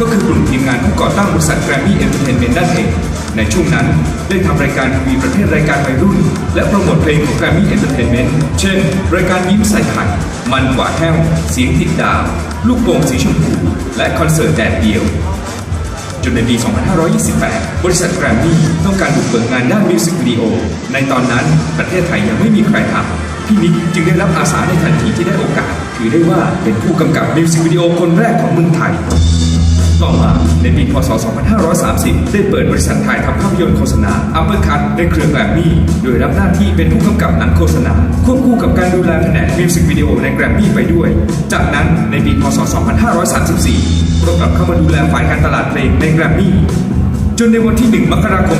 ก็คือกลุ่มทีมงานผู้ก่อตั้งบริษัทแกรมมี่เอนเตอร์เทนเมนต์นั่นเอง ในช่วงนั้นได้ทำรายการทีวีประเภทรายการวัยรุ่น และโปรโมทเพลงของแกรมมี่เอนเตอร์เทนเมนต์เช่น รายการยิ้มใส่ไข่มันกว่าแห้ว เสียงติดดาว ลูกโป่งสีชมพู และคอนเสิร์ตแดดเดียวจนในปี 2528 บริษัทแกรมมี่ต้องการบุกเบิกงานด้านมิวสิกวิดีโอ ในตอนนั้นประเทศไทยยังไม่มีใครทำ พี่นิกจึงได้รับอาสาในทันทีที่ได้โอกาส ถือได้ว่าเป็นผู้กำกับมิวสิกวิดีโอคนแรกของเมืองไทย ต่อมาในปีพศ 2530 ได้เปิดบริษัทถ่ายทำภาพยนตร์โฆษณาอัปเปอร์คัตในเครือแกรมมี่ โดยรับหน้าที่เป็นผู้กำกับหนังโฆษณา ควบคู่กับการดูแลแผนกมิวสิกวิดีโอในแกรมมี่ไปด้วย จากนั้นในปีพศ 2534 ก็กลับเข้ามาดูแลฝ่ายการตลาดเพลงในแกรมมี่จนในวันที่ 1 มกราคม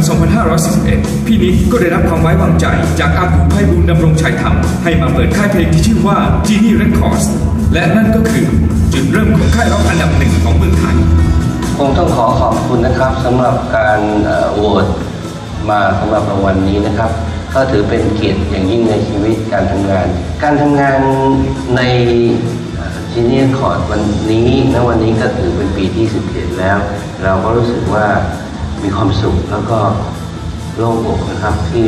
2541 พี่นิกก็ได้รับความไว้วางใจ จากอากูไพบูลดำรงชัยธรรม ให้มาเปิดค่ายเพลงที่ชื่อว่า Genie Records และนั่นก็คือจุดเริ่มของค่ายร็อกอันดับหนึ่งของเมืองไทยคงต้องขอขอบคุณนะครับสำหรับการโหวตมาสำหรับรางวัลนี้นะครับ ก็ถือเป็นเกียรติอย่างยิ่งในชีวิตการทำงาน การทำงานในจีเนียคอร์ดวันนี้ณวันนี้ก็ถือเป็นปีที่17แล้ว เราก็รู้สึกว่ามีความสุขแล้วก็โล่งอกนะครับที่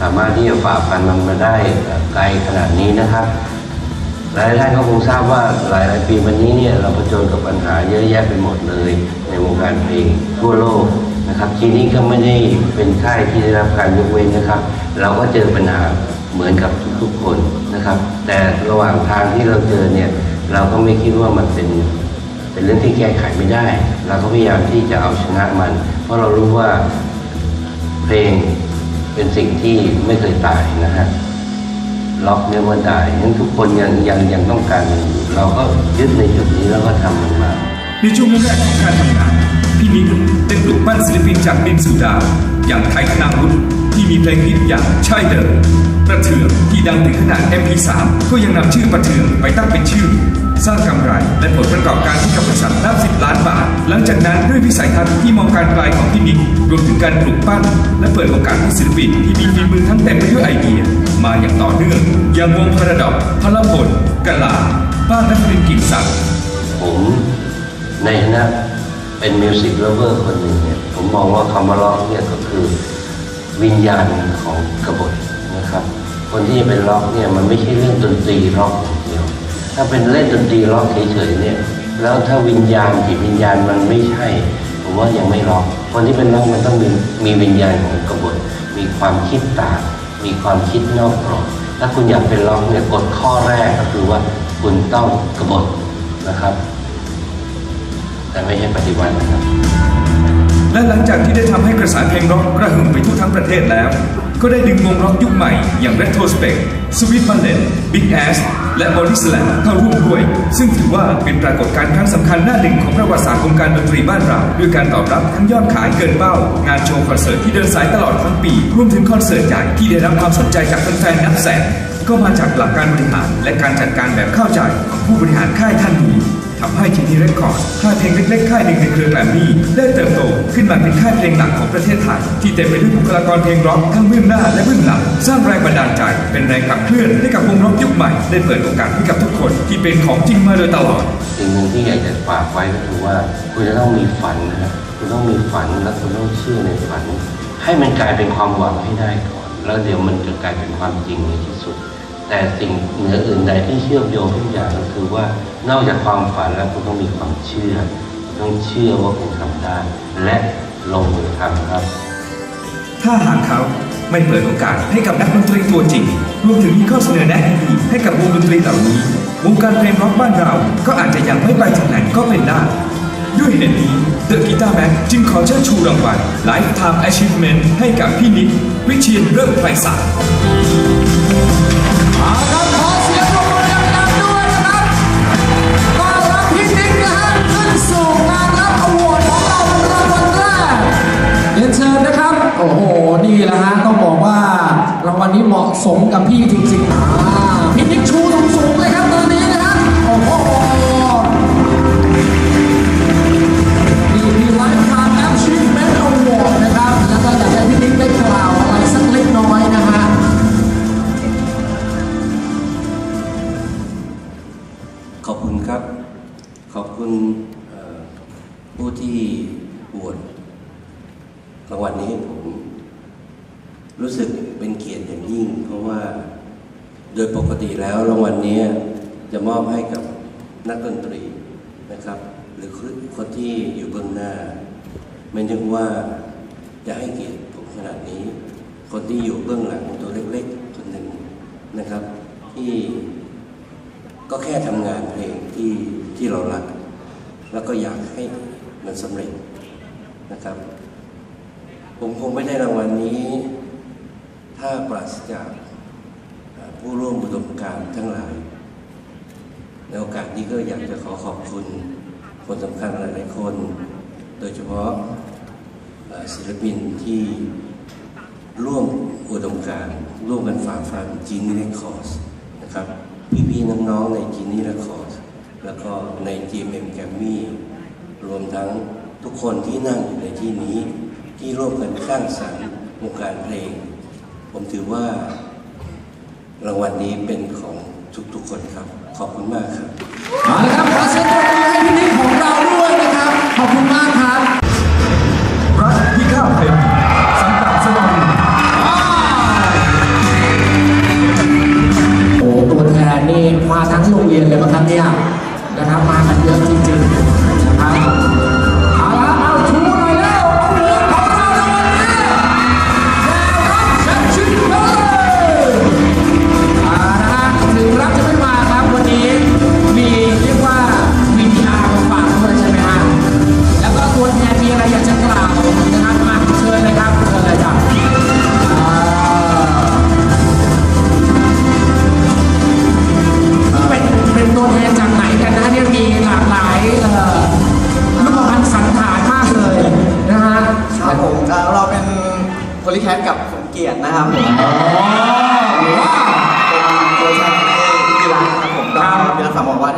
สามารถที่จะฝ่าฟันมันมาได้ไกลขนาดนี้นะครับ หลายท่านก็คงทราบว่าหลายหลายๆปีมานี้เนี่ยเราเผชิญกับปัญหาเยอะแยะไปหมดเลย ในวงการเพลงทั่วโลกนะครับ ทีนี้ก็ไม่ได้เป็นค่ายที่ได้รับการยกเว้นนะครับ เราก็เจอปัญหาเหมือนกับทุกๆคนนะครับ แต่ระหว่างทางที่เราเจอเนี่ยเราก็ไม่คิดว่ามันเป็นเป็นเรื่องที่แก้ไขไม่ได้ เราก็พยายามที่จะเอาชนะมัน เพราะเรารู้ว่าเพลงเป็นสิ่งที่ไม่เคยตายนะฮะ ล็อกเนื้อว่าได้งั้นทุกคนยังยังยังต้องการมันอยู่เราก็ยึดในจุดนี้แล้วก็ทำมันมา ในช่วงแรกของการทำงาน พี่นิกได้ปลุกปั้นศิลปินจากดินสู่ดาวอย่างไทยธนาวุฒิที่มีเพลงฮิตอย่างใช่เดิมประเทืองที่ดังถึงขนาด MP3 ก็ยังนำชื่อประเทืองไปตั้งเป็นชื่อ สร้างกำไร และผลประกอบการให้กับบริษัทนับสิบล้านบาท หลังจากนั้นด้วยวิสัยทัศน์ที่มองการไกลของพี่นิกรวมถึงการปลุกปั้น และเปิดโอกาสให้ศิลปินที่มีฝีมือทั้งเต็มไปด้วยไอเดีย มาอย่างต่อเนื่องอย่างวงพาราดอกพลพลกลาบ้านนักเรียนกิ่งศักดิ์ผมในฐานะเป็นมิวสิกเลเวอร์คนหนึ่งเนี่ยผมมองว่าคำว่าล็อกเนี่ยก็คือวิญญาณของกบฏนะครับ คนที่จะเป็นล็อกเนี่ยมันไม่ใช่เรื่องดนตรีล็อกอย่างเถ้าเป็นเล่นดนตรีล็อกเฉยๆเนี่ย แล้วถ้าวิญญาณจิตวิญญาณมันไม่ใช่ ผมว่ายังไม่ล็อกคนที่เป็นล็อกมันต้องมีมีวิญญาณของกบฏมีความคิดต่างมีความคิดนอกกรอบถ้าคุณอยากเป็นล็อกเนี่ยกฎข้อแรกก็คือว่าคุณต้องกบฏนะครับ แต่ไม่ใช่ปฏิวัตินะครับและหลังจากที่ได้ทำให้กระแสเพลงร็อกกระหึ่มไปทั่วทั้งประเทศแล้ว ก็ได้ดึงวงร็อกยุคใหม่อย่าง Retrospect Sweet Ballet Big Ass และ Body Slam เข้าร่วมด้วย ซึ่งถือว่าเป็นปรากฏการณ์ครั้งสำคัญหน้าหนึ่งของประวัติศาสตร์วงการดนตรีบ้านเรา ด้วยการตอบรับทั้งยอดขายเกินเป้า งานโชว์คอนเสิร์ตที่เดินสายตลอดทั้งปี รวมถึงคอนเสิร์ตใหญ่ที่ได้รับความสนใจจากแฟนๆนับแสนก็มาจากหลักการบริหารและการจัดการแบบเข้าใจของผู้บริหารค่ายท่านนี้ ทำให้ทีนีเรคคอร์ดค่ายเพลงเล็กๆค่ายหนึ่งในเครือแกรมมี่ได้เติบโตขึ้นมาเป็นค่ายเพลงหลักของประเทศไทย ที่เต็มไปด้วยบุคลากรเพลงร็อกทั้งเบื้องหน้าและเบื้องหลัง สร้างแรงบันดาลใจ เป็นแรงขับเคลื่อนให้กับวงร็อกยุคใหม่ได้เปิดโอกาสให้กับทุกคนที่เป็นของจริงมาโดยตลอดสิ่งหนึ่งที่อยากจะฝากไว้ก็คือว่าคุณจะต้องมีฝันนะครับคุณต้องมีฝันและคุณต้องเชื่อในฝัน ให้มันกลายเป็นความหวังให้ได้ก่อน แล้วเดี๋ยวมันจะกลายเป็นความจริงในที่สุด แต่สิ่งเหนืออื่นใดที่เชื่อมโยงทุกอย่างก็คือว่านอกจากความฝันแล้วคุณต้องมีความเชื่อ ต้องเชื่อว่าคุณทำได้ และลงมือทำครับ ถ้าหากเขาไม่เปิดโอกาสให้กับนักดนตรีตัวจริง รวมถึงมีข้อเสนอแนะดีๆให้กับวงดนตรีเหล่านี้ วงการเพลงร็อกบ้านเรา ก็อาจจะยังไม่ไปถึงไหนก็เป็นได้ ด้วยเหตุนี้ The Guitar Band จึงขอเชิญชูรางวัล Lifetime Achievement ให้กับพี่นิกวิเชียนเริ่มไพศาล นี้เหมาะสมกับพี่จริงๆนะพี่นิกชูสูงๆเลยครับตอนนี้นะครับโอ้โหมีมีร้านค้าแอปชิ่แมนอวอร์ดนะครับ แล้วก็อยากให้พี่นิกได้กล่าวอะไรสักเล็กน้อยนะฮะขอบคุณครับ ขอบคุณผู้ที่บวชรางวัลนี้ให้ผม รู้สึกเป็นเกียรติอย่างยิ่ง เพราะว่าโดยปกติแล้วรางวัลนี้จะมอบให้กับนักดนตรีนะครับ หรือคนที่อยู่เบื้องหน้า ไม่นึกว่าจะให้เกียรติผมขนาดนี้ คนที่อยู่เบื้องหลังตัวเล็กๆคนหนึ่งนะครับ ที่ก็แค่ทำงานเพลงที่ที่เรารัก แล้วก็อยากให้มันสำเร็จนะครับ ผมคงไม่ได้รางวัลนี้ ถ้าปราศจากผู้ร่วมอุดมการทั้งหลาย ในโอกาสนี้ก็อยากจะขอขอบคุณคนสำคัญหลายๆคน โดยเฉพาะศิลปินที่ร่วมอุดมการร่วมกันฝ่าฟันจีนี่เรคคอร์สนะครับ พี่ๆน้องๆในจีนี่เรคคอร์สแล้วก็ใน GMM g r a m m y รวมทั้งทุกคนที่นั่งอยู่ในที่นี้ ที่ร่วมกันสร้างสรรค์วงการเพลง ผมถือว่ารางวัลนี้เป็นของทุกๆคนครับ ขอบคุณมากครับ เอาละครับขอเสียงปรบมือให้พี่นิกของเราด้วยนะครับ ขอบคุณมากครับ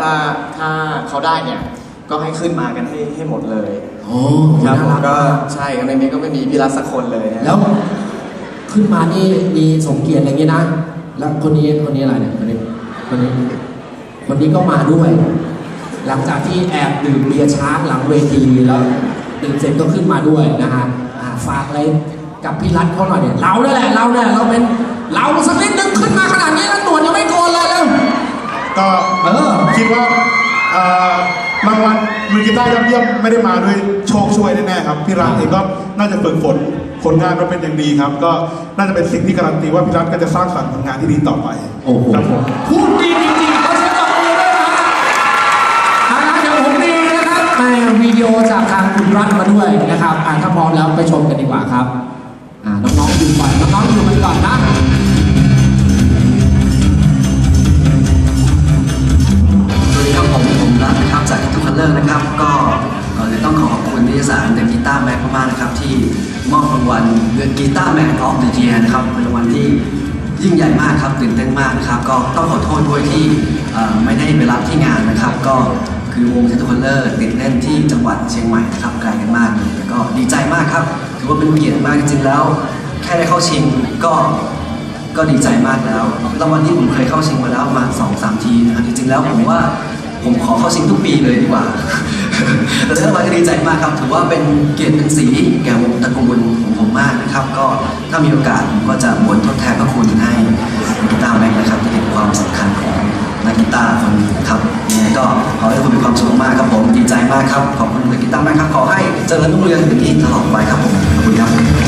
ถ้าถ้าเขาได้เนี่ย ก็ให้ขึ้นมากันให้ให้หมดเลยโอ้ครับผมน่ารัก็กใช่ในนี้ก็ไม่มีพี่รักสักคนเลยนะแล้ว ขึ้นมานี่มีสมเกียรติอะไรอย่างงี้นะ แล้วคนนี้คนนี้อะไรเนี่ยคนนี้คนนี้ คนนี้ก็มาด้วย หลังจากที่แอบดื่มเบียร์ช้างหลังเวทีแล้วดื่มเสร็จก็ขึ้นมาด้วยนะฮะอ่าฝากอะไรกับพี่รัฐเขาหน่อยเนี่ยเราเนี่ยแหละเราเนี่ยเราเป็นเราสักนิดนึงขึ้นมาขนาดนี้แล้วหนวดยังไม่โกนเลยแล้วก็ เออ คิดว่าเอ่อรางวัลมือกีตาร์ยอดเยี่ยมไม่ได้มาด้วยโชคช่วยแน่ๆครับพี่รัฐเองก็น่าจะฝึกฝนผลงานมาเป็นอย่างดีครับ ก็น่าจะเป็นสิ่งที่การันตีว่าพี่รัฐก็จะสร้างสรรค์ผลงานที่ดีต่อไปโอ้โหครับผมพูดดีจริงๆเขาใช้ตบมือด้วยนะเอาละเดี๋ยวผมมีนะครับในวิดีโอจากทางคุณรัฐมาด้วยนะครับอ่าถ้าพร้อมแล้วไปชมกันดีกว่าครับอ่าน้องๆอยู่ก่อนน้องๆอยู่กันก่อนนะ กีตาร์แม็กออฟเดอะเยียนะครับเป็นรางวัลที่ยิ่งใหญ่มากครับตื่นเต้นมากนะครับ ก็ต้องขอโทษด้วยที่ไม่ได้ไปรับที่งานนะครับ ก็คือวงเซตุคัลเลอร์ติดเล่นที่จังหวัดเชียงใหม่นะครับไกลกันมากเลยแต่ก็ดีใจมากครับ ถือว่าเป็นเกียรติมากจริงๆแล้ว แค่ได้เข้าชิงก็ก็ดีใจมากแล้วรางวัลนี้ผมเคยเข้าชิงมาแล้วประมาณสองสามทีนะครับจริงๆแล้วผมว่าผมขอเข้าชิงทุกปีเลยดีกว่า แต่ท่ารางวัลก็ดีใจมากครับ ถือว่าเป็นเกียรติเป็นสีแก่วงตระกูลของผมมากนะครับ ก็ถ้ามีโอกาสผมก็จะบวนทดแทนพระคุณให้กีตาร์แม็กนะครับที่เห็นความสำคัญของนักกีตาร์คนนี้ครับยังไงก็ขอให้คุณมีความสุขมากครับผมดีใจมากครับขอบคุณนักกีตาร์แม็กครับขอให้เจริญรุ่งเรืองอย่างนี้ตลอดไปครับผมขอบคุณครับ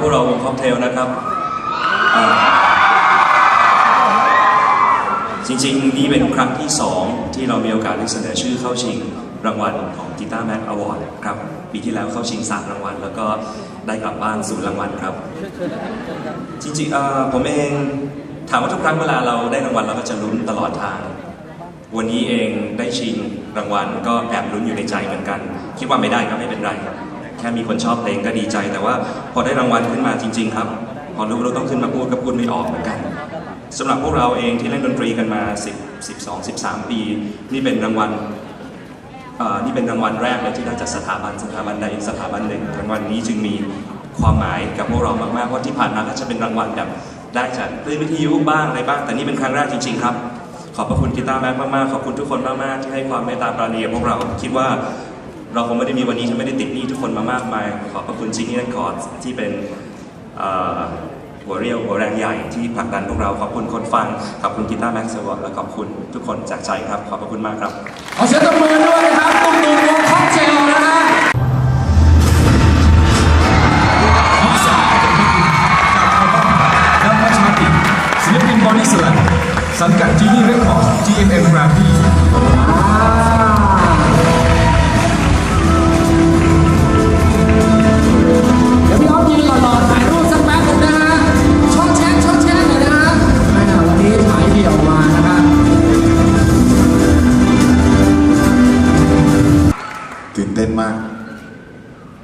พวกเราวงค็อกเทลนะครับ จริงๆ นี่เป็นครั้งที่ 2 ที่เรามีโอกาสได้เสนอชื่อเข้าชิงรางวัลของ Guitar Mac Award ครับ ปีที่แล้วเข้าชิง 3 รางวัล แล้วก็ได้กลับบ้านศูนย์รางวัลครับ จริงๆผมเองถามว่าทุกครั้งเวลาเราได้รางวัลเราก็จะลุ้นตลอดทาง วันนี้เองได้ชิงรางวัลก็แอบลุ้นอยู่ในใจเหมือนกัน คิดว่าไม่ได้ก็ไม่เป็นไรครับ แค่มีคนชอบเพลงก็ดีใจ แต่ว่าพอได้รางวัลขึ้นมาจริง ๆ ครับ พอรู้เราต้องขึ้นมาพูดก็พูดไม่ออกเหมือนกันสำหรับพวกเราเองที่เล่นดนตรีกันมา 10 12 13 ปี นี่เป็นรางวัลนี่เป็นรางวัลแรกเลยที่ได้จากสถาบันสถาบันใดสถาบันหนึ่งรางวัลนี้จึงมีความหมายกับพวกเรามากๆเพราะที่ผ่านมาก็จะเป็นรางวัลแบบได้จากคลื่นวิทยุบ้างอะไรบ้าง แต่นี่เป็นครั้งแรกจริง ๆ ครับ ขอบพระคุณกีตาร์แม็กมากๆขอบคุณทุกคนมากๆที่ให้ความเมตตาปราณีกับพวกเราคิดว่า เราคงไม่ได้มีวันนี้ถ้าไม่ได้ติดหนี้ทุกคนมามากมาย ขอบพระคุณจิงนี่และคอร์ดที่เป็นหัวเรียวหัวแรงใหญ่ที่ผลักดันพวกเรา ขอบคุณคนฟัง ขอบคุณกีตาร์แม็กซ์สวอตและขอบคุณทุกคนจากใจครับ ขอบพระคุณมากครับ ขอเสียงตบมือด้วยนะครับ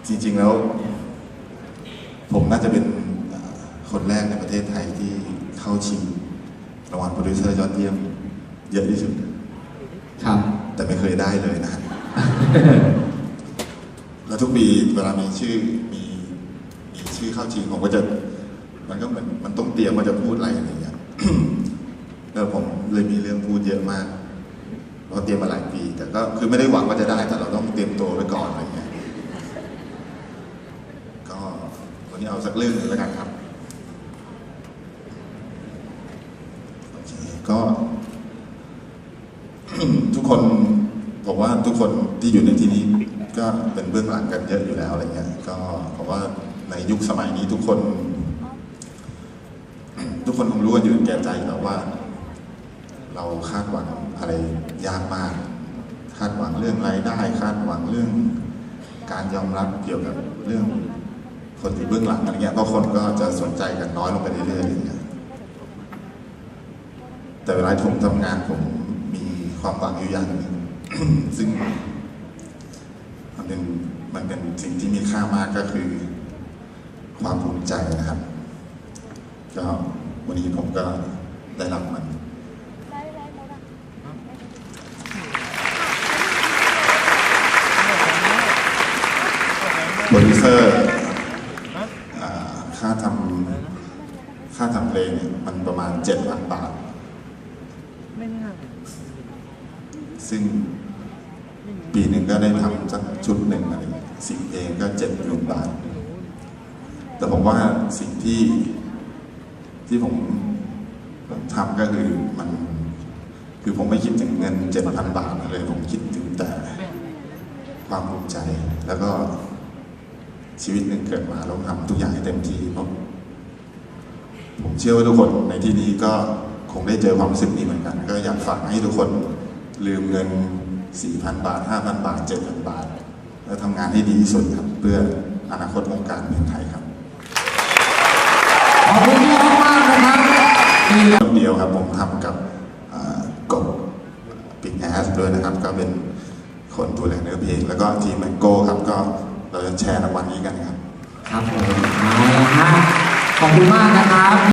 จริงๆแล้ว ผมน่าจะเป็นเอ่อคนแรกในประเทศไทยที่เข้าชิงรางวัลโปรดิวเซอร์ยอดเยี่ยม เยอะที่สุด ครับ แต่ไม่เคยได้เลยนะฮะแล้วทุกปีเวลามีชื่อมีมีชื่อเข้าชิงผมก็จะ มันก็เหมือนมันต้องเตรียมว่าจะพูดอะไรอะไรอย่างเงี้ยแล้วผมเลยมีเรื่องพูดเยอะมากเราเตรียมมาหลายปี แต่ก็คือไม่ได้หวังว่าจะได้ แต่เราต้องเตรียมตัวไว้ก่อนอะไรเงี้ย ก็ วันนี้เอาสักเรื่องหนึ่งแล้วกันครับโอเคก็ทุกคนผมว่าทุกคนที่อยู่ในที่นี้ก็เป็นเบื้องหลังกันเยอะอยู่แล้วอะไรเงี้ยก็ผมว่าในยุคสมัยนี้ทุกคน ทุกคนคงรู้กันอยู่แก่ใจอยู่แล้วว่า เราคาดหวังอะไรยากมาก คาดหวังเรื่องรายได้ คาดหวังเรื่องการยอมรับเกี่ยวกับเรื่อง คนที่เบื้องหลังอะไรเงี้ยเพราะคนก็จะสนใจกันน้อยลงไปเรื่อยๆอย่างเงี้ยแต่เวลาผมทำงานผมมีความหวังอยู่อย่างหนึ่งซึ่งมันเป็นมันเป็นสิ่งที่มีค่ามากก็คือ ความภูมิใจนะครับ ก็วันนี้ผมก็ได้รับมันโปรดิวเซอร์อ่าค่าทำค่าทำ เพลงเนี่ยมันประมาณเจ็ดพันบาทซึ่งปีหนึ่งก็ได้ทำสักชุดหนึ่งอะไรอย่างเงี้ยสิ่งเพลงก็เจ็ดหมื่นบาท แต่ผมว่าสิ่งที่ที่ผมทำก็คือมันคือผมไม่คิดถึงเงินเจ็ดพันบาทเลย ผมคิดถึงแต่ความภูมิใจ แล้วก็ชีวิตหนึ่งเกิดมาเราทำทุกอย่างให้เต็มที่เพราะ ผมเชื่อว่าทุกคนในที่นี้ก็คงได้เจอความรู้สึกนี้เหมือนกัน ก็อยากฝากให้ทุกคนลืมเงิน 4,000 บาท 5,000 บาท 7,000 บาท แล้วทำงานให้ดีที่สุดครับเพื่ออนาคตวงการเพลงไทยครับขอบคุณพี่อ๊อฟมากนะครับนี่คนเดียวครับผมทำกับอ่ากบปิกแอสด้วยนะครับ ก็เป็นคนดูแลเนื้อเพลง แล้วก็ทีมแมงโก้ครับก็เราจะแชร์รางวัลนี้กันครับ ครับผมเอาละฮะขอบคุณมากนะครับ